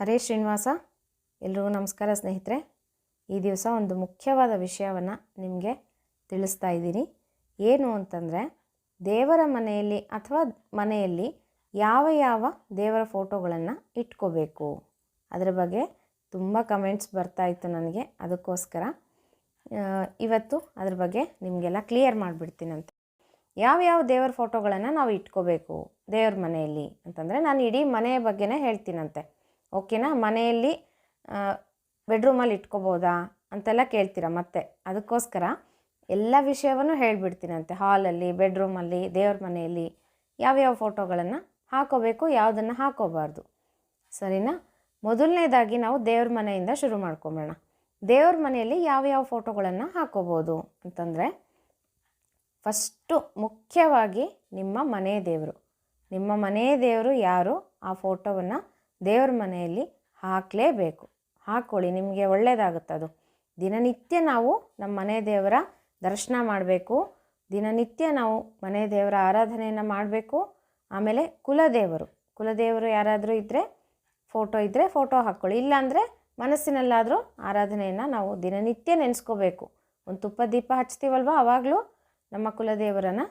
ಹರೇ ಶ್ರೀನಿವಾಸ, ಎಲ್ರಿಗೂ ನಮಸ್ಕಾರ ಸ್ನೇಹಿತರೆ. ಈ ದಿವಸ ಒಂದು ಮುಖ್ಯವಾದ ವಿಷಯವನ್ನು ನಿಮಗೆ ತಿಳಿಸ್ತಾ ಇದ್ದೀನಿ. ಏನು ಅಂತಂದರೆ, ದೇವರ ಮನೆಯಲ್ಲಿ ಅಥವಾ ಮನೆಯಲ್ಲಿ ಯಾವ ಯಾವ ದೇವರ ಫೋಟೋಗಳನ್ನು ಇಟ್ಕೋಬೇಕು? ಅದರ ಬಗ್ಗೆ ತುಂಬ ಕಮೆಂಟ್ಸ್ ಬರ್ತಾ ಇತ್ತು ನನಗೆ, ಅದಕ್ಕೋಸ್ಕರ. ಇವತ್ತು ಅದ್ರ ಬಗ್ಗೆ ನಿಮಗೆಲ್ಲ ಕ್ಲಿಯರ್ ಮಾಡಿಬಿಡ್ತೀನಂತೆ ಯಾವ ದೇವರ ಫೋಟೋಗಳನ್ನು ನಾವು ಇಟ್ಕೋಬೇಕು ದೇವ್ರ ಮನೆಯಲ್ಲಿ? ಅಂತಂದರೆ, ನಾನು ಇಡೀ ಮನೆಯ ಬಗ್ಗೆನೇ ಹೇಳ್ತೀನಂತೆ. ಓಕೆನಾ? ಮನೆಯಲ್ಲಿ ಬೆಡ್ರೂಮಲ್ಲಿ ಇಟ್ಕೋಬೋದಾ ಅಂತೆಲ್ಲ ಕೇಳ್ತೀರ ಮತ್ತೆ? ಅದಕ್ಕೋಸ್ಕರ ಎಲ್ಲ ವಿಷಯವನ್ನು ಹೇಳಿಬಿಡ್ತೀನಂತೆ. ಹಾಲಲ್ಲಿ ಬೆಡ್ರೂಮಲ್ಲಿ ದೇವ್ರ ಮನೆಯಲ್ಲಿ ಯಾವ್ಯಾವ ಫೋಟೋಗಳನ್ನು ಹಾಕೋಬೇಕು, ಯಾವುದನ್ನು ಹಾಕೋಬಾರ್ದು. ಸರಿನಾ? ಮೊದಲನೇದಾಗಿ ನಾವು ದೇವ್ರ ಮನೆಯಿಂದ ಶುರು ಮಾಡ್ಕೊಬೋಣ. ದೇವ್ರ ಮನೆಯಲ್ಲಿ ಯಾವ್ಯಾವ ಫೋಟೋಗಳನ್ನು ಹಾಕೋಬೋದು ಅಂತಂದರೆ, ಫಸ್ಟು ಮುಖ್ಯವಾಗಿ ನಿಮ್ಮ ಮನೆ ದೇವರು. ನಿಮ್ಮ ಮನೆ ದೇವರು ಯಾರು? ಆ ಫೋಟೋವನ್ನು ದೇವ್ರ ಮನೆಯಲ್ಲಿ ಹಾಕಲೇಬೇಕು. ಹಾಕ್ಕೊಳ್ಳಿ, ನಿಮಗೆ ಅದು ದಿನನಿತ್ಯ ನಾವು ನಮ್ಮ ಮನೆ ದೇವರ ದರ್ಶನ ಮಾಡಬೇಕು. ದಿನನಿತ್ಯ ನಾವು ಮನೆ ದೇವರ ಆರಾಧನೆಯನ್ನು ಮಾಡಬೇಕು. ಆಮೇಲೆ ಕುಲದೇವರು ಕುಲದೇವರು ಯಾರಾದರೂ ಇದ್ದರೆ ಫೋಟೋ ಇದ್ದರೆ ಫೋಟೋ ಹಾಕ್ಕೊಳ್ಳಿ. ಇಲ್ಲಾಂದರೆ ಮನಸ್ಸಿನಲ್ಲಾದರೂ ಆರಾಧನೆಯನ್ನು ನಾವು ದಿನನಿತ್ಯ ನೆನೆಸ್ಕೋಬೇಕು. ಒಂದು ತುಪ್ಪ ದೀಪ ಹಚ್ತೀವಲ್ವ ಆವಾಗಲೂ ನಮ್ಮ ಕುಲದೇವರನ್ನು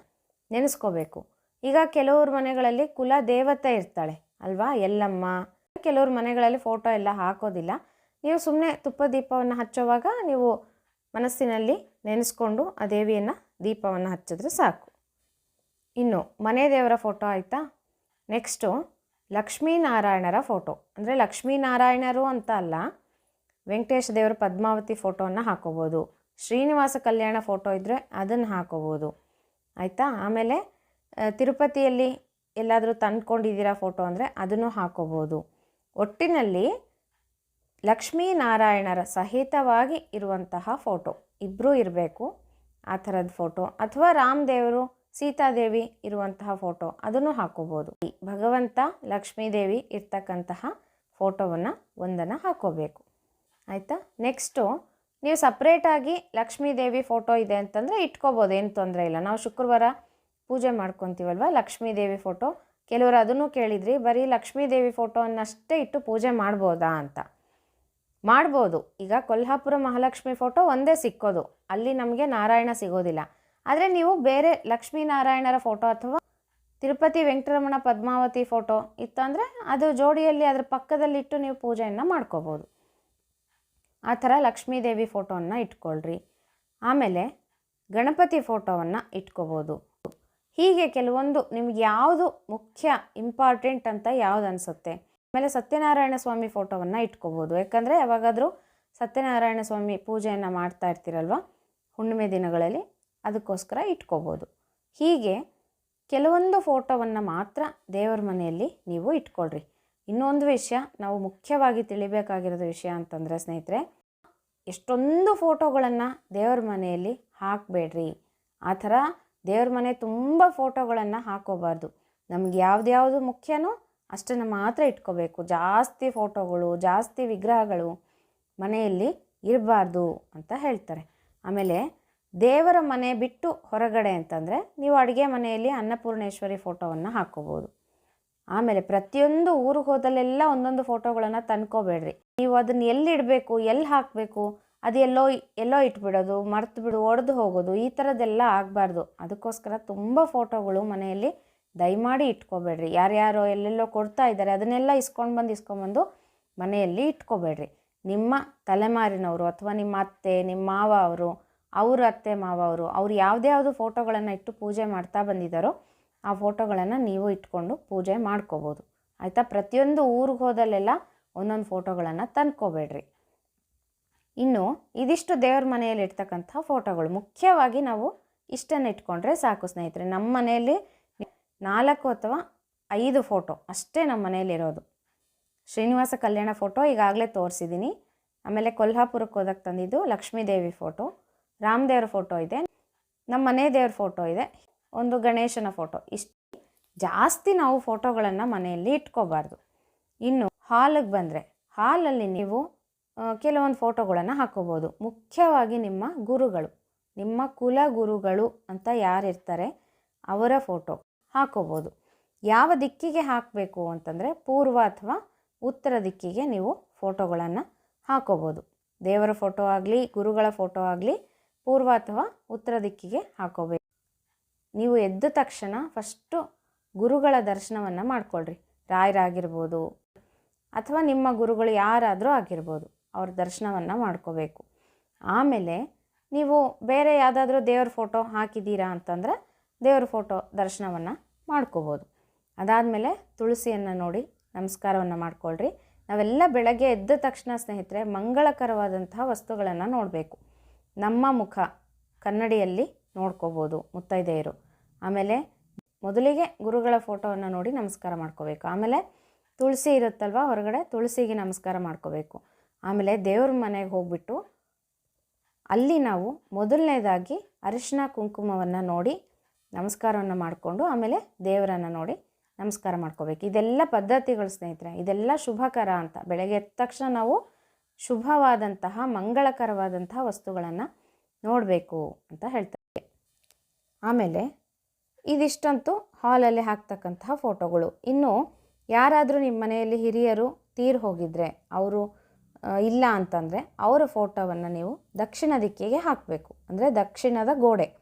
ನೆನೆಸ್ಕೋಬೇಕು. ಈಗ ಕೆಲವ್ರ ಮನೆಗಳಲ್ಲಿ ಕುಲ ದೇವತೆ ಇರ್ತಾಳೆ ಅಲ್ವಾ ಎಲ್ಲಮ್ಮ ಕೆಲವ್ರ ಮನೆಗಳಲ್ಲಿ ಫೋಟೋ ಎಲ್ಲ ಹಾಕೋದಿಲ್ಲ. ನೀವು ಸುಮ್ಮನೆ ತುಪ್ಪ ದೀಪವನ್ನು ಹಚ್ಚೋವಾಗ ನೀವು ಮನಸ್ಸಿನಲ್ಲಿ ನೆನೆಸ್ಕೊಂಡು ಆ ದೇವಿಯನ್ನು ದೀಪವನ್ನು ಹಚ್ಚಿದ್ರೆ ಸಾಕು. ಇನ್ನು ಮನೆ ದೇವರ ಫೋಟೋ ಆಯಿತಾ? ನೆಕ್ಸ್ಟು ಲಕ್ಷ್ಮೀನಾರಾಯಣರ ಫೋಟೋ ಅಂದರೆ ಲಕ್ಷ್ಮೀನಾರಾಯಣರು ಅಂತ ಅಲ್ಲ, ವೆಂಕಟೇಶ ದೇವರ ಪದ್ಮಾವತಿ ಫೋಟೋವನ್ನು ಹಾಕೋಬೋದು. ಶ್ರೀನಿವಾಸ ಕಲ್ಯಾಣ ಫೋಟೋ ಇದ್ದರೆ ಅದನ್ನು ಹಾಕೋಬೋದು. ಆಯಿತಾ? ಆಮೇಲೆ ತಿರುಪತಿಯಲ್ಲಿ ಎಲ್ಲಾದರೂ ತಂದ್ಕೊಂಡಿದ್ದೀರಾ ಫೋಟೋ ಅಂದರೆ ಅದನ್ನು ಹಾಕೋಬೋದು. ಒಟ್ಟಿನಲ್ಲಿ ಲಕ್ಷ್ಮೀನಾರಾಯಣರ ಸಹಿತವಾಗಿ ಇರುವಂತಹ ಫೋಟೋ. ಇಬ್ಬರೂ ಇರಬೇಕು, ಆ ಥರದ ಫೋಟೋ. ಅಥವಾ ರಾಮದೇವರು, ಸೀತಾದೇವಿ ಇರುವಂತಹ ಫೋಟೋ. ಅದನ್ನು ಹಾಕೋಬೋದು. ಭಗವಂತ, ಲಕ್ಷ್ಮೀದೇವಿ ಇರ್ತಕ್ಕಂತಹ ಫೋಟೋವನ್ನು ಒಂದನ್ನು ಹಾಕೋಬೇಕು. ಆಯಿತಾ? ನೆಕ್ಸ್ಟು, ನೀವು ಸಪ್ರೇಟಾಗಿ ಲಕ್ಷ್ಮೀದೇವಿ ಫೋಟೋ ಇದೆ ಅಂತಂದರೆ ಇಟ್ಕೋಬೋದು. ಏನು ತೊಂದರೆ ಇಲ್ಲ. ನಾವು ಶುಕ್ರವಾರ ಪೂಜೆ ಮಾಡ್ಕೊತೀವಲ್ವ ಲಕ್ಷ್ಮೀದೇವಿ ಫೋಟೋ? ಕೆಲವರು ಅದನ್ನು ಕೇಳಿದ್ರಿ, ಬರೀ ಲಕ್ಷ್ಮೀದೇವಿ ಫೋಟೋವನ್ನಷ್ಟೇ ಇಟ್ಟು ಪೂಜೆ ಮಾಡ್ಬೋದಾ ಅಂತ. ಮಾಡ್ಬೋದು. ಈಗ ಕೊಲ್ಹಾಪುರ ಮಹಾಲಕ್ಷ್ಮಿ ಫೋಟೋ ಒಂದೇ ಸಿಕ್ಕೋದು. ಅಲ್ಲಿ ನಮಗೆ ನಾರಾಯಣ ಸಿಗೋದಿಲ್ಲ. ಆದರೆ ನೀವು ಬೇರೆ ಲಕ್ಷ್ಮೀನಾರಾಯಣರ ಫೋಟೋ ಅಥವಾ ತಿರುಪತಿ ವೆಂಕಟರಮಣ ಪದ್ಮಾವತಿ ಫೋಟೋ ಇತ್ತಂದರೆ ಅದು ಜೋಡಿಯಲ್ಲಿ ಅದರ ಪಕ್ಕದಲ್ಲಿಟ್ಟು ನೀವು ಪೂಜೆಯನ್ನು ಮಾಡ್ಕೋಬೋದು. ಆ ಥರ ಲಕ್ಷ್ಮೀದೇವಿ ಫೋಟೋವನ್ನು ಇಟ್ಕೊಳ್ರಿ. ಆಮೇಲೆ ಗಣಪತಿ ಫೋಟೋವನ್ನು ಇಟ್ಕೋಬೋದು. ಹೀಗೆ ಕೆಲವೊಂದು ನಿಮ್ಗೆ ಯಾವುದು ಮುಖ್ಯ ಇಂಪಾರ್ಟೆಂಟ್ ಅಂತ ಯಾವ್ದು ಅನಿಸುತ್ತೆ? ಆಮೇಲೆ ಸತ್ಯನಾರಾಯಣ ಸ್ವಾಮಿ ಫೋಟೋವನ್ನು ಇಟ್ಕೋಬೋದು. ಯಾಕಂದರೆ ಯಾವಾಗಾದರೂ ಸತ್ಯನಾರಾಯಣ ಸ್ವಾಮಿ ಪೂಜೆಯನ್ನು ಮಾಡ್ತಾ ಇರ್ತೀರಲ್ವ? ಹುಣ್ಣಿಮೆ ದಿನಗಳಲ್ಲಿ ಅದಕ್ಕೋಸ್ಕರ ಇಟ್ಕೋಬೋದು. ಹೀಗೆ ಕೆಲವೊಂದು ಫೋಟೋವನ್ನು ಮಾತ್ರ ದೇವರ ಮನೆಯಲ್ಲಿ ನೀವು ಇಟ್ಕೊಳ್ರಿ. ಇನ್ನೊಂದು ವಿಷಯ, ನಾವು ಮುಖ್ಯವಾಗಿ ತಿಳಿಬೇಕಾಗಿರೋದು ವಿಷಯ ಅಂತಂದರೆ ಸ್ನೇಹಿತರೆ, ಎಷ್ಟೊಂದು ಫೋಟೋಗಳನ್ನು ದೇವರ ಮನೆಯಲ್ಲಿ ಹಾಕಬೇಡ್ರಿ. ಆ ಥರ ದೇವ್ರ ಮನೆ ತುಂಬ ಫೋಟೋಗಳನ್ನು ಹಾಕೋಬಾರ್ದು. ನಮ್ಗೆ ಯಾವ್ದ್ಯಾವುದು ಮುಖ್ಯನೋ ಅಷ್ಟನ್ನು ಮಾತ್ರ ಇಟ್ಕೋಬೇಕು. ಜಾಸ್ತಿ ಫೋಟೋಗಳು, ಜಾಸ್ತಿ ವಿಗ್ರಹಗಳು ಮನೆಯಲ್ಲಿ ಇರಬಾರ್ದು ಅಂತ ಹೇಳ್ತಾರೆ. ಆಮೇಲೆ ದೇವರ ಮನೆ ಬಿಟ್ಟು ಹೊರಗಡೆ ಅಂತಂದರೆ ನೀವು ಅಡುಗೆ ಮನೆಯಲ್ಲಿ ಅನ್ನಪೂರ್ಣೇಶ್ವರಿ ಫೋಟೋವನ್ನು ಹಾಕೋಬೋದು. ಆಮೇಲೆ ಪ್ರತಿಯೊಂದು ಊರಿಗೆ ಹೋದಲ್ಲೆಲ್ಲ ಒಂದೊಂದು ಫೋಟೋಗಳನ್ನು ತಂದ್ಕೋಬೇಡ್ರಿ. ನೀವು ಅದನ್ನು ಎಲ್ಲಿ ಇಡಬೇಕು, ಎಲ್ಲಿ ಹಾಕಬೇಕು ಅದು ಎಲ್ಲೋ ಎಲ್ಲೋ ಇಟ್ಬಿಡೋದು, ಮರ್ತು ಬಿಡು, ಒಡೆದು ಹೋಗೋದು, ಈ ಥರದ್ದೆಲ್ಲ ಆಗಬಾರ್ದು. ಅದಕ್ಕೋಸ್ಕರ ತುಂಬ ಫೋಟೋಗಳು ಮನೆಯಲ್ಲಿ ದಯಮಾಡಿ ಇಟ್ಕೋಬೇಡ್ರಿ. ಯಾರ್ಯಾರೋ ಎಲ್ಲೆಲ್ಲೋ ಕೊಡ್ತಾ ಇದ್ದಾರೆ, ಅದನ್ನೆಲ್ಲ ಇಸ್ಕೊಂಡು ಬಂದು ಇಸ್ಕೊಂಬಂದು ಮನೆಯಲ್ಲಿ ಇಟ್ಕೋಬೇಡ್ರಿ. ನಿಮ್ಮ ತಲೆಮಾರಿನವರು ಅಥವಾ ನಿಮ್ಮ ಅತ್ತೆ, ನಿಮ್ಮ ಮಾವ ಅವರು, ಅವ್ರ ಅತ್ತೆ, ಮಾವ ಅವರು, ಅವ್ರು ಯಾವುದ್ಯಾವುದು ಫೋಟೋಗಳನ್ನು ಇಟ್ಟು ಪೂಜೆ ಮಾಡ್ತಾ ಬಂದಿದ್ದಾರೋ, ಆ ಫೋಟೋಗಳನ್ನು ನೀವು ಇಟ್ಕೊಂಡು ಪೂಜೆ ಮಾಡ್ಕೋಬೋದು. ಆಯಿತಾ? ಪ್ರತಿಯೊಂದು ಊರಿಗೆ ಹೋದಲ್ಲೆಲ್ಲ ಒಂದೊಂದು ಫೋಟೋಗಳನ್ನು ತಂದ್ಕೋಬೇಡ್ರಿ. ಇನ್ನು ಇದಿಷ್ಟು ದೇವ್ರ ಮನೆಯಲ್ಲಿ ಇರ್ತಕ್ಕಂಥ ಫೋಟೋಗಳು. ಮುಖ್ಯವಾಗಿ ನಾವು ಇಷ್ಟನ್ನು ಇಟ್ಕೊಂಡ್ರೆ ಸಾಕು ಸ್ನೇಹಿತರೆ. ನಮ್ಮ ಮನೆಯಲ್ಲಿ ನಾಲ್ಕು ಅಥವಾ ಐದು ಫೋಟೋ ಅಷ್ಟೇ ನಮ್ಮ ಮನೆಯಲ್ಲಿರೋದು ಶ್ರೀನಿವಾಸ ಕಲ್ಯಾಣ ಫೋಟೋ ಈಗಾಗಲೇ ತೋರಿಸಿದ್ದೀನಿ. ಆಮೇಲೆ ಕೊಲ್ಹಾಪುರಕ್ಕೆ ಹೋದಾಗ ತಂದಿದ್ದು ಲಕ್ಷ್ಮೀದೇವಿ ಫೋಟೋ. ರಾಮದೇವ್ರ ಫೋಟೋ ಇದೆ. ನಮ್ಮ ಮನೆ ದೇವ್ರ ಫೋಟೋ ಇದೆ. ಒಂದು ಗಣೇಶನ ಫೋಟೋ. ಇಷ್ಟು ಜಾಸ್ತಿ ನಾವು ಫೋಟೋಗಳನ್ನು ಮನೆಯಲ್ಲಿ ಇಟ್ಕೋಬಾರ್ದು. ಇನ್ನು ಹಾಲಿಗೆ ಬಂದರೆ ಹಾಲಲ್ಲಿ ನೀವು ಕೆಲವೊಂದು ಫೋಟೋಗಳನ್ನು ಹಾಕೋಬೋದು. ಮುಖ್ಯವಾಗಿ ನಿಮ್ಮ ಗುರುಗಳು, ನಿಮ್ಮ ಕುಲ ಗುರುಗಳು ಅಂತ ಯಾರಿರ್ತಾರೆ ಅವರ ಫೋಟೋ ಹಾಕೋಬೋದು. ಯಾವ ದಿಕ್ಕಿಗೆ ಹಾಕಬೇಕು ಅಂತಂದರೆ ಪೂರ್ವ ಅಥವಾ ಉತ್ತರ ದಿಕ್ಕಿಗೆ ನೀವು ಫೋಟೋಗಳನ್ನು ಹಾಕೋಬೋದು. ದೇವರ ಫೋಟೋ ಆಗಲಿ, ಗುರುಗಳ ಫೋಟೋ ಆಗಲಿ ಪೂರ್ವ ಅಥವಾ ಉತ್ತರ ದಿಕ್ಕಿಗೆ ಹಾಕೋಬೇಕು. ನೀವು ಎದ್ದ ತಕ್ಷಣ ಫಸ್ಟು ಗುರುಗಳ ದರ್ಶನವನ್ನು ಮಾಡ್ಕೊಳ್ರಿ. ರಾಯರಾಗಿರ್ಬೋದು ಅಥವಾ ನಿಮ್ಮ ಗುರುಗಳು ಯಾರಾದರೂ ಆಗಿರ್ಬೋದು. ಅವ್ರ ದರ್ಶನವನ್ನು ಮಾಡ್ಕೋಬೇಕು. ಆಮೇಲೆ ನೀವು ಬೇರೆ ಯಾವುದಾದ್ರೂ ದೇವ್ರ ಫೋಟೋ ಹಾಕಿದ್ದೀರಾ ಅಂತಂದರೆ ದೇವ್ರ ಫೋಟೋ ದರ್ಶನವನ್ನು ಮಾಡ್ಕೋಬೋದು. ಅದಾದಮೇಲೆ ತುಳಸಿಯನ್ನು ನೋಡಿ ನಮಸ್ಕಾರವನ್ನು ಮಾಡ್ಕೊಳ್ರಿ. ನಾವೆಲ್ಲ ಬೆಳಗ್ಗೆ ಎದ್ದ ತಕ್ಷಣ ಸ್ನೇಹಿತರೆ ಮಂಗಳಕರವಾದಂತಹ ವಸ್ತುಗಳನ್ನು ನೋಡಬೇಕು. ನಮ್ಮ ಮುಖ ಕನ್ನಡಿಯಲ್ಲಿ ನೋಡ್ಕೋಬೋದು ಮುತ್ತೈದೆಯರು. ಆಮೇಲೆ ಮೊದಲಿಗೆ ಗುರುಗಳ ಫೋಟೋವನ್ನು ನೋಡಿ ನಮಸ್ಕಾರ ಮಾಡ್ಕೋಬೇಕು. ಆಮೇಲೆ ತುಳಸಿ ಇರುತ್ತಲ್ವ ಹೊರಗಡೆ, ತುಳಸಿಗೆ ನಮಸ್ಕಾರ ಮಾಡ್ಕೋಬೇಕು. ಆಮೇಲೆ ದೇವ್ರ ಮನೆಗೆ ಹೋಗ್ಬಿಟ್ಟು ಅಲ್ಲಿ ನಾವು ಮೊದಲನೇದಾಗಿ ಅರಿಶಿನ ಕುಂಕುಮವನ್ನು ನೋಡಿ ನಮಸ್ಕಾರವನ್ನು ಮಾಡಿಕೊಂಡು ಆಮೇಲೆ ದೇವರನ್ನು ನೋಡಿ ನಮಸ್ಕಾರ ಮಾಡ್ಕೋಬೇಕು. ಇದೆಲ್ಲ ಪದ್ಧತಿಗಳು ಸ್ನೇಹಿತರೆ, ಇದೆಲ್ಲ ಶುಭಕರ ಅಂತ. ಬೆಳಗ್ಗೆ ಎದ್ದ ತಕ್ಷಣ ನಾವು ಶುಭವಾದಂತಹ, ಮಂಗಳಕರವಾದಂತಹ ವಸ್ತುಗಳನ್ನು ನೋಡಬೇಕು ಅಂತ ಹೇಳ್ತಾರೆ. ಆಮೇಲೆ ಇದಿಷ್ಟಂತೂ ಹಾಲಲ್ಲಿ ಹಾಕ್ತಕ್ಕಂತಹ ಫೋಟೋಗಳು. ಇನ್ನು ಯಾರಾದರೂ ನಿಮ್ಮ ಮನೆಯಲ್ಲಿ ಹಿರಿಯರು ತೀರ್ ಹೋಗಿದ್ರೆ, ಅವರು ಇಲ್ಲ ಅಂತಂದರೆ ಅವರ ಫೋಟೋವನ್ನು ನೀವು ದಕ್ಷಿಣ ದಿಕ್ಕಿಗೆ ಹಾಕಬೇಕು. ಅಂದರೆ ದಕ್ಷಿಣದ ಗೋಡೆ.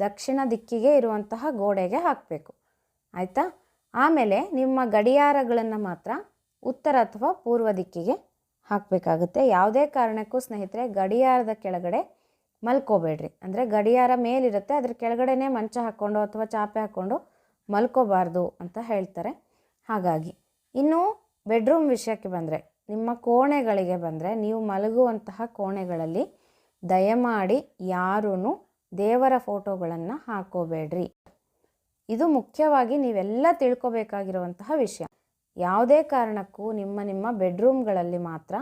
ದಕ್ಷಿಣ ದಿಕ್ಕಿಗೆ ಇರುವಂತಹ ಗೋಡೆಗೆ ಹಾಕಬೇಕು. ಆಯಿತಾ? ಆಮೇಲೆ ನಿಮ್ಮ ಗಡಿಯಾರಗಳನ್ನು ಮಾತ್ರ ಉತ್ತರ ಅಥವಾ ಪೂರ್ವ ದಿಕ್ಕಿಗೆ ಹಾಕಬೇಕಾಗುತ್ತೆ. ಯಾವುದೇ ಕಾರಣಕ್ಕೂ ಸ್ನೇಹಿತರೆ, ಗಡಿಯಾರದ ಕೆಳಗಡೆ ಮಲ್ಕೋಬೇಡ್ರಿ. ಅಂದರೆ ಗಡಿಯಾರ ಮೇಲಿರುತ್ತೆ, ಅದ್ರ ಕೆಳಗಡೆನೇ ಮಂಚ ಹಾಕ್ಕೊಂಡು ಅಥವಾ ಚಾಪೆ ಹಾಕ್ಕೊಂಡು ಮಲ್ಕೋಬಾರ್ದು ಅಂತ ಹೇಳ್ತಾರೆ. ಹಾಗಾಗಿ, ಇನ್ನು ಬೆಡ್ರೂಮ್ ವಿಷಯಕ್ಕೆ ಬಂದರೆ ನಿಮ್ಮ ಕೋಣೆಗಳಿಗೆ ಬಂದರೆ ನೀವು ಮಲಗುವಂತಹ ಕೋಣೆಗಳಲ್ಲಿ ದಯಮಾಡಿ ಯಾರೂ ದೇವರ ಫೋಟೋಗಳನ್ನು ಹಾಕೋಬೇಡ್ರಿ. ಇದು ಮುಖ್ಯವಾಗಿ ನೀವೆಲ್ಲ ತಿಳ್ಕೋಬೇಕಾಗಿರುವಂತಹ ವಿಷಯ. ಯಾವುದೇ ಕಾರಣಕ್ಕೂ ನಿಮ್ಮ ನಿಮ್ಮ ಬೆಡ್ರೂಮ್ಗಳಲ್ಲಿ ಮಾತ್ರ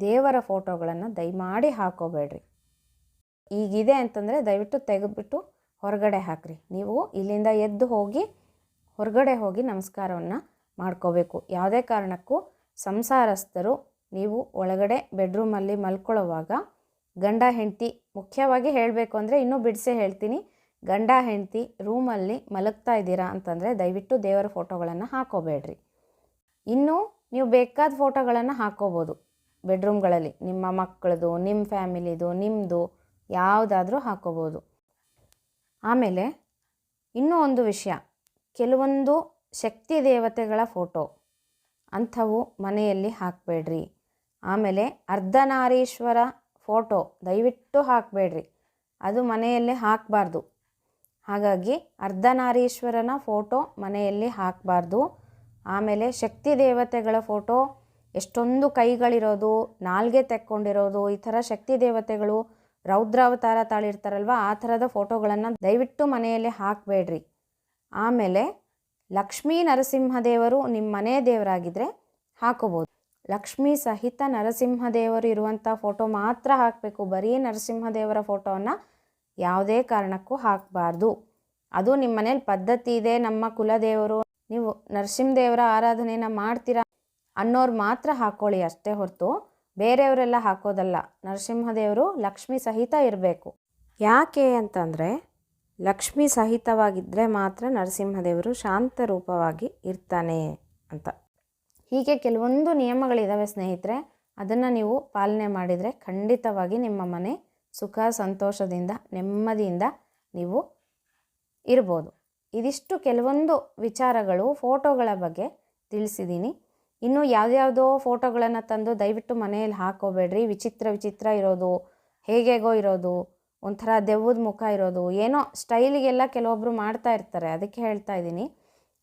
ದೇವರ ಫೋಟೋಗಳನ್ನು ದಯಮಾಡಿ ಹಾಕೋಬೇಡ್ರಿ. ಈಗಿದೆ ಅಂತಂದರೆ ದಯವಿಟ್ಟು ತೆಗೆದುಬಿಟ್ಟು ಹೊರಗಡೆ ಹಾಕ್ರಿ. ನೀವು ಇಲ್ಲಿಂದ ಎದ್ದು ಹೋಗಿ ಹೊರಗಡೆ ಹೋಗಿ ನಮಸ್ಕಾರವನ್ನು ಮಾಡ್ಕೋಬೇಕು. ಯಾವುದೇ ಕಾರಣಕ್ಕೂ ಸಂಸಾರಸ್ಥರು ನೀವು ಒಳಗಡೆ ಬೆಡ್ರೂಮಲ್ಲಿ ಮಲ್ಕೊಳ್ಳೋವಾಗ ಗಂಡ ಹೆಂಡತಿ ಮುಖ್ಯವಾಗಿ ಹೇಳಬೇಕು ಅಂದರೆ ಇನ್ನೂ ಬಿಡಿಸೇ ಹೇಳ್ತೀನಿ. ಗಂಡ ಹೆಂಡತಿ ರೂಮಲ್ಲಿ ಮಲಗ್ತಾ ಇದ್ದೀರಾ ಅಂತಂದರೆ ದಯವಿಟ್ಟು ದೇವರ ಫೋಟೋಗಳನ್ನು ಹಾಕೋಬೇಡ್ರಿ. ಇನ್ನೂ ನೀವು ಬೇಕಾದ ಫೋಟೋಗಳನ್ನು ಹಾಕೋಬೋದು. ಬೆಡ್ರೂಮ್ಗಳಲ್ಲಿ ನಿಮ್ಮ ಮಕ್ಕಳದು, ನಿಮ್ಮ ಫ್ಯಾಮಿಲಿದು ನಿಮ್ಮದು ಯಾವುದಾದ್ರೂ ಹಾಕೋಬೋದು. ಆಮೇಲೆ ಇನ್ನೂ ಒಂದು ವಿಷಯ. ಕೆಲವೊಂದು ಶಕ್ತಿ ದೇವತೆಗಳ ಫೋಟೋ. ಅಂಥವು ಮನೆಯಲ್ಲಿ ಹಾಕಬೇಡ್ರಿ. ಆಮೇಲೆ ಅರ್ಧನಾರೀಶ್ವರ ಫೋಟೋ ದಯವಿಟ್ಟು ಹಾಕಬೇಡ್ರಿ. ಅದು ಮನೆಯಲ್ಲಿ ಹಾಕಬಾರ್ದು. ಹಾಗಾಗಿ ಅರ್ಧನಾರೀಶ್ವರನ ಫೋಟೋ ಮನೆಯಲ್ಲಿ ಹಾಕಬಾರ್ದು. ಆಮೇಲೆ ಶಕ್ತಿ ದೇವತೆಗಳ ಫೋಟೋ, ಎಷ್ಟೊಂದು ಕೈಗಳಿರೋದು, ನಾಲ್ಗೆ ತೆಕ್ಕೊಂಡಿರೋದು, ಈ ಥರ ಶಕ್ತಿ ದೇವತೆಗಳು ರೌದ್ರಾವತಾರ ತಾಳಿರ್ತಾರಲ್ವ, ಆ ಥರದ ಫೋಟೋಗಳನ್ನು ದಯವಿಟ್ಟು ಮನೆಯಲ್ಲಿ ಹಾಕಬೇಡ್ರಿ. ಆಮೇಲೆ ಲಕ್ಷ್ಮೀ ನರಸಿಂಹದೇವರು ನಿಮ್ಮ ಮನೆ ದೇವರಾಗಿದ್ದರೆ ಹಾಕೋಬೋದು. ಲಕ್ಷ್ಮೀ ಸಹಿತ ನರಸಿಂಹದೇವರು ಇರುವಂಥ ಫೋಟೋ ಮಾತ್ರ ಹಾಕಬೇಕು. ಬರೀ ನರಸಿಂಹದೇವರ ಫೋಟೋವನ್ನು ಯಾವುದೇ ಕಾರಣಕ್ಕೂ ಹಾಕಬಾರ್ದು. ಅದು ನಿಮ್ಮ ಮನೇಲಿ ಪದ್ಧತಿ ಇದೆ. ನಮ್ಮ ಕುಲದೇವರು, ನೀವು ನರಸಿಂಹದೇವರ ಆರಾಧನೆಯನ್ನ ಮಾಡ್ತೀರಾ ಅನ್ನೋರು ಮಾತ್ರ ಹಾಕ್ಕೊಳ್ಳಿ ಅಷ್ಟೇ ಹೊರತು ಬೇರೆಯವರೆಲ್ಲ ಹಾಕೋದಲ್ಲ. ನರಸಿಂಹದೇವರು ಲಕ್ಷ್ಮಿ ಸಹಿತ ಇರಬೇಕು. ಯಾಕೆ ಅಂತಂದರೆ ಲಕ್ಷ್ಮಿ ಸಹಿತವಾಗಿದ್ದರೆ ಮಾತ್ರ ನರಸಿಂಹದೇವರು ಶಾಂತ ರೂಪವಾಗಿ ಇರ್ತಾನೆ ಅಂತ. ಹೀಗೆ ಕೆಲವೊಂದು ನಿಯಮಗಳಿದ್ದಾವೆ ಸ್ನೇಹಿತರೆ. ಅದನ್ನು ನೀವು ಪಾಲನೆ ಮಾಡಿದರೆ ಖಂಡಿತವಾಗಿ ನಿಮ್ಮ ಮನೆ ಸುಖ, ಸಂತೋಷದಿಂದ, ನೆಮ್ಮದಿಯಿಂದ ನೀವು ಇರ್ಬೋದು. ಇದಿಷ್ಟು ಕೆಲವೊಂದು ವಿಚಾರಗಳು ಫೋಟೋಗಳ ಬಗ್ಗೆ ತಿಳಿಸಿದ್ದೀನಿ ಇನ್ನು ಯಾವುದ್ಯಾವುದೋ ಫೋಟೋಗಳನ್ನು ತಂದು ದಯವಿಟ್ಟು ಮನೆಯಲ್ಲಿ ಹಾಕೋಬೇಡ್ರಿ. ವಿಚಿತ್ರ ವಿಚಿತ್ರ ಇರೋದು, ಹೇಗೆಗೋ ಇರೋದು ಒಂಥರ ದೆವ್ವದ ಮುಖ ಇರೋದು. ಏನೋ ಸ್ಟೈಲಿಗೆಲ್ಲ ಕೆಲವೊಬ್ಬರು ಮಾಡ್ತಾ ಇರ್ತಾರೆ, ಅದಕ್ಕೆ ಹೇಳ್ತಾ ಇದ್ದೀನಿ.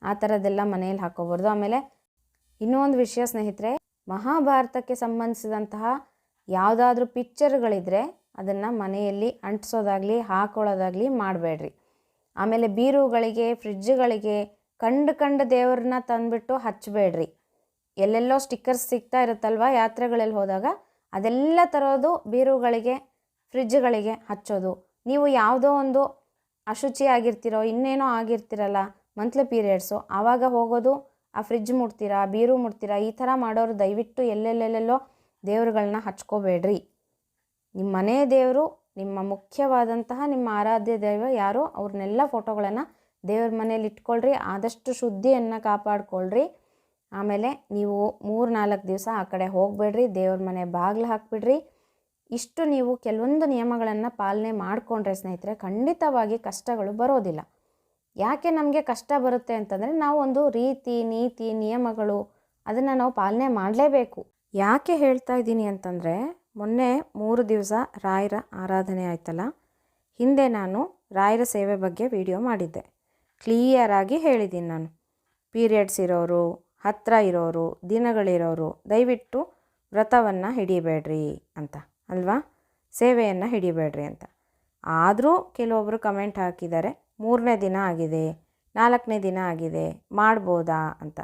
ಆ ಥರದ್ದೆಲ್ಲ ಮನೆಯಲ್ಲಿ ಹಾಕೋಬಾರ್ದು. ಆಮೇಲೆ ಇನ್ನೊಂದು ವಿಷಯ ಸ್ನೇಹಿತರೆ, ಮಹಾಭಾರತಕ್ಕೆ ಸಂಬಂಧಿಸಿದಂತಹ ಯಾವುದಾದ್ರೂ ಪಿಕ್ಚರ್ಗಳಿದ್ರೆ ಅದನ್ನು ಮನೆಯಲ್ಲಿ ಅಂಟಿಸೋದಾಗಲಿ, ಹಾಕೊಳ್ಳೋದಾಗಲಿ ಮಾಡಬೇಡ್ರಿ. ಆಮೇಲೆ ಬೀರುಗಳಿಗೆ, ಫ್ರಿಜ್ಜುಗಳಿಗೆ ಕಂಡು ಕಂಡು ದೇವ್ರನ್ನ ತಂದುಬಿಟ್ಟು ಹಚ್ಚಬೇಡ್ರಿ ಎಲ್ಲೆಲ್ಲೋ ಸ್ಟಿಕ್ಕರ್ಸ್ ಸಿಗ್ತಾ ಇರುತ್ತಲ್ವ ಯಾತ್ರೆಗಳಲ್ಲಿ ಹೋದಾಗ? ಅದೆಲ್ಲ ತರೋದು ಬೀರುಗಳಿಗೆ ಫ್ರಿಜ್ಗಳಿಗೆ ಹಚ್ಚೋದು. ನೀವು ಯಾವುದೋ ಒಂದು ಅಶುಚಿ ಆಗಿರ್ತಿರೋ ಇನ್ನೇನೋ ಆಗಿರ್ತಿರಲ್ಲ ಮಂತ್ಲಿ ಪೀರಿಯಡ್ಸು ಆವಾಗ ಹೋಗೋದು, ಆ ಫ್ರಿಜ್ ಮುಡ್ತೀರಾ ಬೀರು ಮುಡ್ತೀರಾ ಈ ಥರ ಮಾಡೋರು ದಯವಿಟ್ಟು ಎಲ್ಲೆಲ್ಲೆಲ್ಲೆಲ್ಲೋ ದೇವರುಗಳನ್ನ ಹಚ್ಕೋಬೇಡ್ರಿ. ನಿಮ್ಮ ಮನೆ ದೇವರು, ನಿಮ್ಮ ಮುಖ್ಯವಾದಂತಹ ನಿಮ್ಮ ಆರಾಧ್ಯ ದೈವ ಯಾರು, ಅವ್ರನ್ನೆಲ್ಲ ಫೋಟೋಗಳನ್ನು ದೇವ್ರ ಮನೇಲಿ ಇಟ್ಕೊಳ್ರಿ, ಆದಷ್ಟು ಶುದ್ಧಿಯನ್ನು ಕಾಪಾಡ್ಕೊಳ್ರಿ. ಆಮೇಲೆ ನೀವು ಮೂರು ನಾಲ್ಕು ದಿವಸ ಆ ಕಡೆ ಹೋಗಬೇಡ್ರಿ, ದೇವ್ರ ಮನೆ ಬಾಗಿಲು ಹಾಕ್ಬಿಡ್ರಿ. ಇಷ್ಟು ನೀವು ಕೆಲವೊಂದು ನಿಯಮಗಳನ್ನು ಪಾಲನೆ ಮಾಡಿಕೊಂಡ್ರೆ ಸ್ನೇಹಿತರೆ, ಖಂಡಿತವಾಗಿ ಕಷ್ಟಗಳು ಬರೋದಿಲ್ಲ. ಯಾಕೆ ನಮಗೆ ಕಷ್ಟ ಬರುತ್ತೆ ಅಂತಂದರೆ, ನಾವು ಒಂದು ರೀತಿ, ನೀತಿ, ನಿಯಮಗಳು ಅದನ್ನು ನಾವು ಪಾಲನೆ ಮಾಡಲೇಬೇಕು. ಯಾಕೆ ಹೇಳ್ತಾ ಇದ್ದೀನಿ ಅಂತಂದರೆ, ಮೊನ್ನೆ ಮೂರು ದಿವಸ ರಾಯರ ಆರಾಧನೆ ಆಯ್ತಲ್ಲ, ಹಿಂದೆ ನಾನು ರಾಯರ ಸೇವೆ ಬಗ್ಗೆ ವಿಡಿಯೋ ಮಾಡಿದ್ದೆ. ಕ್ಲಿಯರಾಗಿ ಹೇಳಿದ್ದೀನಿ ನಾನು. ಪೀರಿಯಡ್ಸ್ ಇರೋರು ಹತ್ತಿರ ಇರೋರು, ದಿನಗಳಿರೋರು, ದಯವಿಟ್ಟು ವ್ರತವನ್ನು ಹಿಡಿಬೇಡ್ರಿ ಅಂತ. ಅಲ್ವಾ? ಸೇವೆಯನ್ನು ಹಿಡಿಬೇಡ್ರಿ ಅಂತ. ಆದರೂ ಕೆಲವೊಬ್ಬರು ಕಮೆಂಟ್ ಹಾಕಿದ್ದಾರೆ, ಮೂರನೇ ದಿನ ಆಗಿದೆ, ನಾಲ್ಕನೇ ದಿನ ಆಗಿದೆ, ಮಾಡ್ಬೋದಾ ಅಂತ.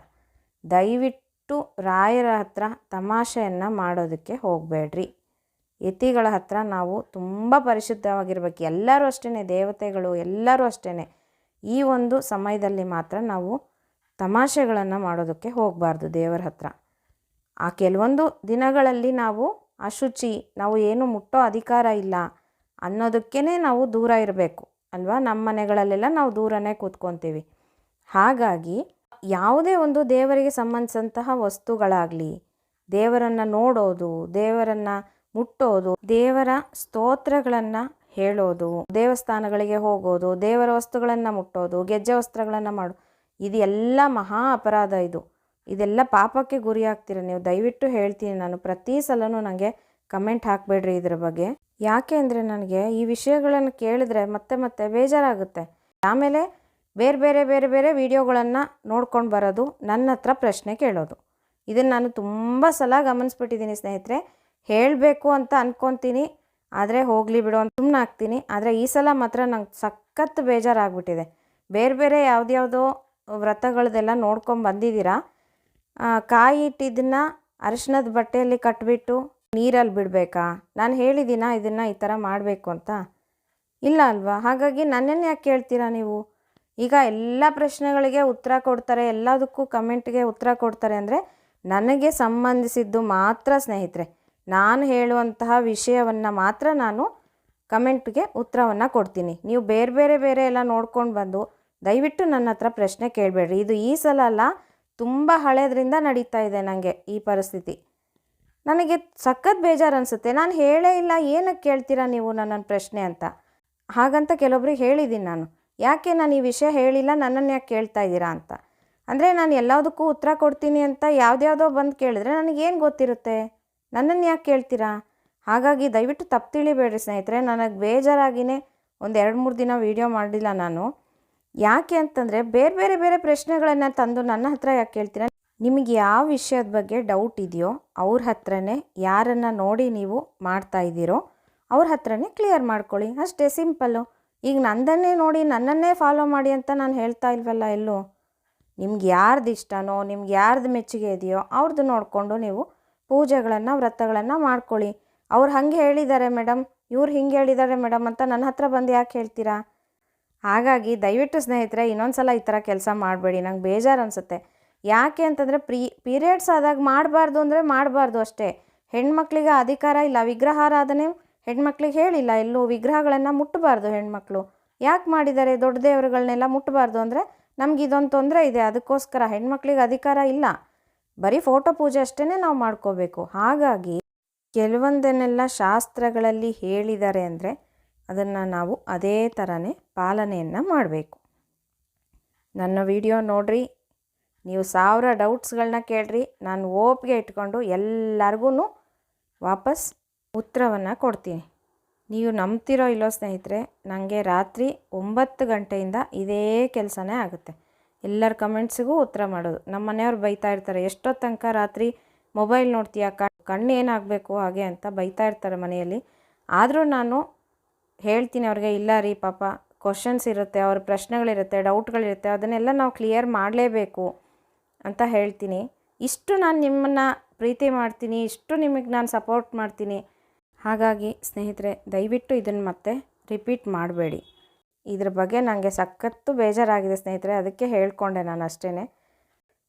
ದಯವಿಟ್ಟು ರಾಯರ ಹತ್ರ ತಮಾಷೆಯನ್ನು ಮಾಡೋದಕ್ಕೆ ಹೋಗಬೇಡ್ರಿ. ಯತಿಗಳ ಹತ್ರ ನಾವು ತುಂಬ ಪರಿಶುದ್ಧವಾಗಿರ್ಬೇಕು. ಎಲ್ಲರೂ ಅಷ್ಟೇ ದೇವತೆಗಳು ಎಲ್ಲರೂ ಅಷ್ಟೇ ಈ ಒಂದು ಸಮಯದಲ್ಲಿ ಮಾತ್ರ ನಾವು ತಮಾಷೆಗಳನ್ನು ಮಾಡೋದಕ್ಕೆ ಹೋಗಬಾರ್ದು ದೇವರ ಹತ್ರ. ಆ ಕೆಲವೊಂದು ದಿನಗಳಲ್ಲಿ ನಾವು ಅಶುಚಿ ನಾವು ಏನು ಮುಟ್ಟೋ ಅಧಿಕಾರ ಇಲ್ಲ ಅನ್ನೋದಕ್ಕೇ ನಾವು ದೂರ ಇರಬೇಕು, ಅಲ್ವಾ? ನಮ್ಮ ಮನೆಗಳಲ್ಲೆಲ್ಲ ನಾವು ದೂರನೇ ಕೂತ್ಕೊತೀವಿ. ಹಾಗಾಗಿ ಯಾವುದೇ ಒಂದು ದೇವರಿಗೆ ಸಂಬಂಧಿಸಿದಂತಹ ವಸ್ತುಗಳಾಗಲಿ, ದೇವರನ್ನು ನೋಡೋದು, ದೇವರನ್ನು ಮುಟ್ಟೋದು, ದೇವರ ಸ್ತೋತ್ರಗಳನ್ನು ಹೇಳೋದು, ದೇವಸ್ಥಾನಗಳಿಗೆ ಹೋಗೋದು, ದೇವರ ವಸ್ತುಗಳನ್ನು ಮುಟ್ಟೋದು, ಗೆಜ್ಜೆ ವಸ್ತ್ರಗಳನ್ನು ಮಾಡು, ಇದು ಎಲ್ಲ ಮಹಾ ಅಪರಾಧ ಇದು. ಇದೆಲ್ಲ ಪಾಪಕ್ಕೆ ಗುರಿ ಆಗ್ತೀರ ನೀವು? ದಯವಿಟ್ಟು ಹೇಳ್ತೀನಿ ನಾನು. ಪ್ರತಿ ಸಲನೂ ನನಗೆ ಕಮೆಂಟ್ ಹಾಕಬೇಡ್ರಿ ಇದ್ರ ಬಗ್ಗೆ. ಯಾಕೆ ಅಂದರೆ ನನಗೆ ಈ ವಿಷಯಗಳನ್ನು ಕೇಳಿದ್ರೆ ಮತ್ತೆ ಮತ್ತೆ ಬೇಜಾರಾಗುತ್ತೆ. ಆಮೇಲೆ ಬೇರೆ ಬೇರೆ ಬೇರೆ ಬೇರೆ ವಿಡಿಯೋಗಳನ್ನು ನೋಡ್ಕೊಂಡು ಬರೋದು ನನ್ನ ಹತ್ರ ಪ್ರಶ್ನೆ ಕೇಳೋದು. ಇದನ್ನು ನಾನು ತುಂಬ ಸಲ ಗಮನಿಸ್ಬಿಟ್ಟಿದ್ದೀನಿ ಸ್ನೇಹಿತರೆ. ಹೇಳಬೇಕು ಅಂತ ಅಂದ್ಕೊತೀನಿ ಆದರೆ ಹೋಗಲಿ ಬಿಡು ಅಂತ ಸುಮ್ಮನೆ ಹಾಕ್ತೀನಿ ಆದರೆ ಈ ಸಲ ಮಾತ್ರ ನಂಗೆ ಸಖತ್ ಬೇಜಾರಾಗ್ಬಿಟ್ಟಿದೆ. ಬೇರೆ ಬೇರೆ ಯಾವುದ್ಯಾವುದೋ ವ್ರತಗಳದೆಲ್ಲ ನೋಡ್ಕೊಂಡು ಬಂದಿದ್ದೀರಾ? ಕಾಯಿ ಇಟ್ಟಿದ್ದನ್ನು ಅರಿಶಿನದ ಬಟ್ಟೆಯಲ್ಲಿ ಕಟ್ಬಿಟ್ಟು ನೀರಲ್ಲಿ ಬಿಡಬೇಕಾ? ನಾನು ಹೇಳಿದ್ದೀನ ಇದನ್ನು ಈ ಥರ ಮಾಡಬೇಕು ಅಂತ? ಇಲ್ಲ ಅಲ್ವಾ? ಹಾಗಾಗಿ ನನ್ನನ್ನು ಯಾಕೆ ಕೇಳ್ತೀರಾ ನೀವು? ಈಗ ಎಲ್ಲ ಪ್ರಶ್ನೆಗಳಿಗೆ ಉತ್ತರ ಕೊಡ್ತಾರೆ, ಎಲ್ಲದಕ್ಕೂ ಕಮೆಂಟ್ಗೆ ಉತ್ತರ ಕೊಡ್ತಾರೆ ಅಂದರೆ ನನಗೆ ಸಂಬಂಧಿಸಿದ್ದು ಮಾತ್ರ ಸ್ನೇಹಿತರೆ, ನಾನು ಹೇಳುವಂತಹ ವಿಷಯವನ್ನು ಮಾತ್ರ ನಾನು ಕಮೆಂಟ್ಗೆ ಉತ್ತರವನ್ನು ಕೊಡ್ತೀನಿ. ನೀವು ಬೇರೆ ಬೇರೆ ಬೇರೆ ಎಲ್ಲ ನೋಡ್ಕೊಂಡು ಬಂದು ದಯವಿಟ್ಟು ನನ್ನ ಹತ್ರ ಪ್ರಶ್ನೆ ಕೇಳಬೇಡ್ರಿ. ಇದು ಈ ಸಲ ಅಲ್ಲ ತುಂಬ ಹಳೆಯದ್ರಿಂದ ನಡೀತಾ ಇದೆ ನನಗೆ ಈ ಪರಿಸ್ಥಿತಿ. ನನಗೆ ಸಖತ್ ಬೇಜಾರು ಅನಿಸುತ್ತೆ. ನಾನು ಹೇಳೇ ಇಲ್ಲ ಏನಕ್ಕೆ ಕೇಳ್ತೀರಾ ನೀವು ನನ್ನನ್ನು ಪ್ರಶ್ನೆ ಅಂತ? ಹಾಗಂತ ಕೆಲವೊಬ್ರಿಗೆ ಹೇಳಿದ್ದೀನಿ ನಾನು. ಯಾಕೆ ನಾನು ಈ ವಿಷಯ ಹೇಳಿಲ್ಲ ನನ್ನನ್ನು ಯಾಕೆ ಕೇಳ್ತಾ ಇದ್ದೀರಾ ಅಂತ? ಅಂದರೆ ನಾನು ಎಲ್ಲದಕ್ಕೂ ಉತ್ತರ ಕೊಡ್ತೀನಿ ಅಂತ ಯಾವುದ್ಯಾವುದೋ ಬಂದು ಕೇಳಿದ್ರೆ ನನಗೇನು ಗೊತ್ತಿರುತ್ತೆ? ನನ್ನನ್ನು ಯಾಕೆ ಕೇಳ್ತೀರಾ? ಹಾಗಾಗಿ ದಯವಿಟ್ಟು ತಪ್ಪು ತಿಳಿಬೇಡ್ರಿ ಸ್ನೇಹಿತರೆ. ನನಗೆ ಬೇಜಾರಾಗಿಯೇ ಒಂದು ಎರಡು ಮೂರು ದಿನ ವೀಡಿಯೋ ಮಾಡಿಲ್ಲ ನಾನು. ಯಾಕೆ ಅಂತಂದರೆ ಬೇರೆ ಬೇರೆ ಬೇರೆ ಪ್ರಶ್ನೆಗಳನ್ನು ತಂದು ನನ್ನ ಹತ್ರ ಯಾಕೆ ಕೇಳ್ತೀರ? ನಿಮಗೆ ಯಾವ ವಿಷಯದ ಬಗ್ಗೆ ಡೌಟ್ ಇದೆಯೋ ಅವ್ರ ಹತ್ರನೇ ಯಾರನ್ನು ನೋಡಿ ನೀವು ಮಾಡ್ತಾ ಇದ್ದೀರೋ ಅವ್ರ ಹತ್ರನೇ ಕ್ಲಿಯರ್ ಮಾಡ್ಕೊಳ್ಳಿ. ಅಷ್ಟೇ ಸಿಂಪಲ್ಲು ಈಗ ನಂದನ್ನೇ ನೋಡಿ ನನ್ನನ್ನೇ ಫಾಲೋ ಮಾಡಿ ಅಂತ ನಾನು ಹೇಳ್ತಾ ಇಲ್ವಲ್ಲ ಎಲ್ಲೂ? ನಿಮ್ಗೆ ಯಾರ್ದು ಇಷ್ಟನೋ, ನಿಮ್ಗೆ ಯಾರ್ದು ಮೆಚ್ಚುಗೆ ಇದೆಯೋ ಅವ್ರದ್ದು ನೋಡಿಕೊಂಡು ನೀವು ಪೂಜೆಗಳನ್ನು, ವ್ರತಗಳನ್ನು ಮಾಡ್ಕೊಳ್ಳಿ. ಅವ್ರು ಹಂಗೆ ಹೇಳಿದ್ದಾರೆ ಮೇಡಮ್ ಇವ್ರು ಹಿಂಗೆ ಹೇಳಿದ್ದಾರೆ ಮೇಡಮ್ ಅಂತ ನನ್ನ ಹತ್ರ ಬಂದು ಯಾಕೆ ಹೇಳ್ತೀರಾ? ಹಾಗಾಗಿ ದಯವಿಟ್ಟು ಸ್ನೇಹಿತರೆ ಇನ್ನೊಂದು ಸಲ ಈ ಥರ ಕೆಲಸ ಮಾಡಬೇಡಿ. ನಂಗೆ ಬೇಜಾರು ಅನಿಸುತ್ತೆ. ಯಾಕೆ ಅಂತಂದರೆ, ಪ್ರೀ, ಪೀರಿಯಡ್ಸ್ ಆದಾಗ ಮಾಡಬಾರ್ದು ಅಂದರೆ ಮಾಡಬಾರ್ದು ಅಷ್ಟೇ. ಹೆಣ್ಮಕ್ಳಿಗೆ ಅಧಿಕಾರ ಇಲ್ಲ, ವಿಗ್ರಹಾರಾಧನೆ ಹೆಣ್ಮಕ್ಳಿಗೆ ಹೇಳಿಲ್ಲ. ಎಲ್ಲೂ ವಿಗ್ರಹಗಳನ್ನು ಮುಟ್ಟಬಾರ್ದು ಹೆಣ್ಮಕ್ಳು. ಯಾಕೆ ಮಾಡಿದ್ದಾರೆ ದೊಡ್ಡ ದೇವರುಗಳನ್ನೆಲ್ಲ ಮುಟ್ಟಬಾರ್ದು ಅಂದರೆ, ನಮ್ಗೆ ಇದೊಂದು ತೊಂದರೆ ಇದೆ. ಅದಕ್ಕೋಸ್ಕರ ಹೆಣ್ಮಕ್ಳಿಗೆ ಅಧಿಕಾರ ಇಲ್ಲ. ಬರೀ ಫೋಟೋ ಪೂಜೆ ಅಷ್ಟೇ ನಾವು ಮಾಡ್ಕೋಬೇಕು. ಹಾಗಾಗಿ ಕೆಲವೊಂದನ್ನೆಲ್ಲ ಶಾಸ್ತ್ರಗಳಲ್ಲಿ ಹೇಳಿದ್ದಾರೆ ಅಂದರೆ, ಅದನ್ನು ನಾವು ಅದೇ ಥರನೇ ಪಾಲನೆಯನ್ನು ಮಾಡಬೇಕು. ನನ್ನ ವಿಡಿಯೋ ನೋಡ್ರಿ, ನೀವು ಸಾವಿರ ಡೌಟ್ಸ್ಗಳನ್ನ ಕೇಳ್ರಿ, ನಾನು ಓಪಿಗೆ ಇಟ್ಕೊಂಡು ಎಲ್ಲರಿಗೂ ವಾಪಸ್ ಉತ್ತರವನ್ನು ಕೊಡ್ತೀನಿ. ನೀವು ನಂಬ್ತಿರೋ ಇಲ್ಲೋ ಸ್ನೇಹಿತರೆ ನನಗೆ ರಾತ್ರಿ ಒಂಬತ್ತು ಗಂಟೆಯಿಂದ ಇದೇ ಕೆಲಸನೇ ಆಗುತ್ತೆ. ಎಲ್ಲರ ಕಮೆಂಟ್ಸಿಗೂ ಉತ್ತರ ಮಾಡೋದು. ನಮ್ಮ ಮನೆಯವ್ರು ಬೈತಾ ಇರ್ತಾರೆ ಎಷ್ಟೊತ್ತು ತನಕ ರಾತ್ರಿ ಮೊಬೈಲ್ ನೋಡ್ತೀಯ? ಕಣ್ಣು ಏನಾಗಬೇಕು ಹಾಗೆ ಅಂತ ಬೈತಾ ಇರ್ತಾರೆ ಮನೆಯಲ್ಲಿ. ಆದರೂ ನಾನು ಹೇಳ್ತೀನಿ ಅವ್ರಿಗೆ, ಇಲ್ಲ ರೀ ಪಾಪ ಕ್ವಶನ್ಸ್ ಇರುತ್ತೆ, ಅವ್ರ ಪ್ರಶ್ನೆಗಳಿರುತ್ತೆ ಡೌಟ್ಗಳಿರುತ್ತೆ ಅದನ್ನೆಲ್ಲ ನಾವು ಕ್ಲಿಯರ್ ಮಾಡಲೇಬೇಕು ಅಂತ ಹೇಳ್ತೀನಿ. ಇಷ್ಟು ನಾನು ನಿಮ್ಮನ್ನು ಪ್ರೀತಿ ಮಾಡ್ತೀನಿ, ಇಷ್ಟು ನಿಮಗೆ ನಾನು ಸಪೋರ್ಟ್ ಮಾಡ್ತೀನಿ. ಹಾಗಾಗಿ ಸ್ನೇಹಿತರೆ, ದಯವಿಟ್ಟು ಇದನ್ನು ಮತ್ತೆ ರಿಪೀಟ್ ಮಾಡಬೇಡಿ. ಇದ್ರ ಬಗ್ಗೆ ನನಗೆ ಸಖತ್ತು ಬೇಜಾರಾಗಿದೆ ಸ್ನೇಹಿತರೆ, ಅದಕ್ಕೆ ಹೇಳ್ಕೊಂಡೆ ನಾನು ಅಷ್ಟೇ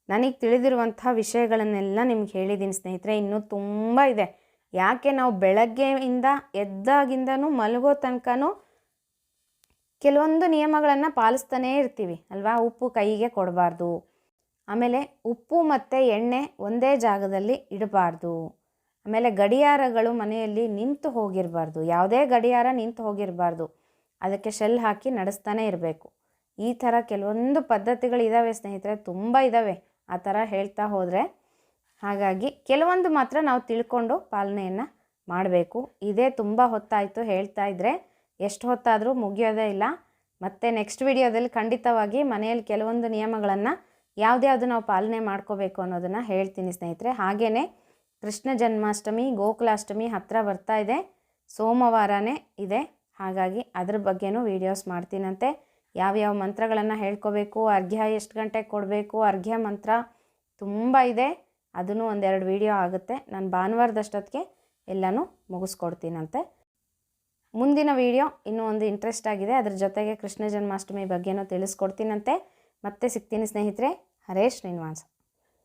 ನನಗೆ ತಿಳಿದಿರುವಂಥ ವಿಷಯಗಳನ್ನೆಲ್ಲ ನಿಮ್ಗೆ ಹೇಳಿದ್ದೀನಿ ಸ್ನೇಹಿತರೆ, ಇನ್ನೂ ತುಂಬ ಇದೆ. ಯಾಕೆ ನಾವು ಬೆಳಗ್ಗೆಯಿಂದ ಎದ್ದಾಗಿಂದನೂ ಮಲಗೋ ತನಕನೂ ಕೆಲವೊಂದು ನಿಯಮಗಳನ್ನು ಪಾಲಿಸ್ತಾನೇ ಇರ್ತೀವಿ ಅಲ್ವಾ? ಉಪ್ಪು ಕೈಗೆ ಕೊಡಬಾರ್ದು. ಆಮೇಲೆ ಉಪ್ಪು ಮತ್ತು ಎಣ್ಣೆ ಒಂದೇ ಜಾಗದಲ್ಲಿ ಇಡಬಾರ್ದು. ಆಮೇಲೆ ಗಡಿಯಾರಗಳು ಮನೆಯಲ್ಲಿ ನಿಂತು ಹೋಗಿರಬಾರ್ದು. ಯಾವುದೇ ಗಡಿಯಾರ ನಿಂತು ಹೋಗಿರಬಾರ್ದು. ಅದಕ್ಕೆ ಶೆಲ್ ಹಾಕಿ ನಡೆಸ್ತಾನೆ ಇರಬೇಕು. ಈ ಥರ ಕೆಲವೊಂದು ಪದ್ಧತಿಗಳು ಇದ್ದಾವೆ ಸ್ನೇಹಿತರೆ, ತುಂಬ ಇದ್ದಾವೆ ಆ ಥರ ಹೇಳ್ತಾ ಹೋದರೆ ಹಾಗಾಗಿ ಕೆಲವೊಂದು ಮಾತ್ರ ನಾವು ತಿಳ್ಕೊಂಡು ಪಾಲನೆಯನ್ನು ಮಾಡಬೇಕು. ಇದೇ ತುಂಬ ಹೊತ್ತಾಯಿತು ಹೇಳ್ತಾ ಇದ್ದರೆ ಎಷ್ಟು ಹೊತ್ತಾದರೂ ಮುಗಿಯೋದೇ ಇಲ್ಲ. ಮತ್ತು ನೆಕ್ಸ್ಟ್ ವಿಡಿಯೋದಲ್ಲಿ ಖಂಡಿತವಾಗಿ ಮನೆಯಲ್ಲಿ ಕೆಲವೊಂದು ನಿಯಮಗಳನ್ನು ಯಾವುದ್ಯಾವುದು ನಾವು ಪಾಲನೆ ಮಾಡ್ಕೋಬೇಕು ಅನ್ನೋದನ್ನು ಹೇಳ್ತೀನಿ ಸ್ನೇಹಿತರೆ. ಹಾಗೆಯೇ ಕೃಷ್ಣ ಜನ್ಮಾಷ್ಟಮಿ, ಗೋಕುಲಾಷ್ಟಮಿ ಹತ್ತಿರ ಬರ್ತಾ ಇದೆ. ಸೋಮವಾರನೇ ಇದೆ. ಹಾಗಾಗಿ ಅದ್ರ ಬಗ್ಗೆನೂ ವೀಡಿಯೋಸ್ ಮಾಡ್ತೀನಂತೆ. ಯಾವ್ಯಾವ ಮಂತ್ರಗಳನ್ನು ಹೇಳ್ಕೋಬೇಕು, ಅರ್ಘ್ಯ ಎಷ್ಟು ಗಂಟೆಗೆ ಕೊಡಬೇಕು, ಅರ್ಘ್ಯ ಮಂತ್ರ ತುಂಬ ಇದೆ. ಅದನ್ನು ಒಂದೆರಡು ವೀಡಿಯೋ ಆಗುತ್ತೆ. ನಾನು ಭಾನುವಾರದಷ್ಟೊತ್ತಿಗೆ ಎಲ್ಲನೂ ಮುಗಿಸ್ಕೊಡ್ತೀನಂತೆ. ಮುಂದಿನ ವಿಡಿಯೋ ಇನ್ನೂ ಒಂದು ಇಂಟ್ರೆಸ್ಟ್ ಆಗಿದೆ. ಅದ್ರ ಜೊತೆಗೆ ಕೃಷ್ಣ ಜನ್ಮಾಷ್ಟಮಿ ಬಗ್ಗೆನೂ ತಿಳಿಸ್ಕೊಡ್ತೀನಂತೆ. ಮತ್ತೆ ಸಿಗ್ತೀನಿ ಸ್ನೇಹಿತರೆ. ಹರೇಶ್ ಶ್ರೀನಿವಾಸ.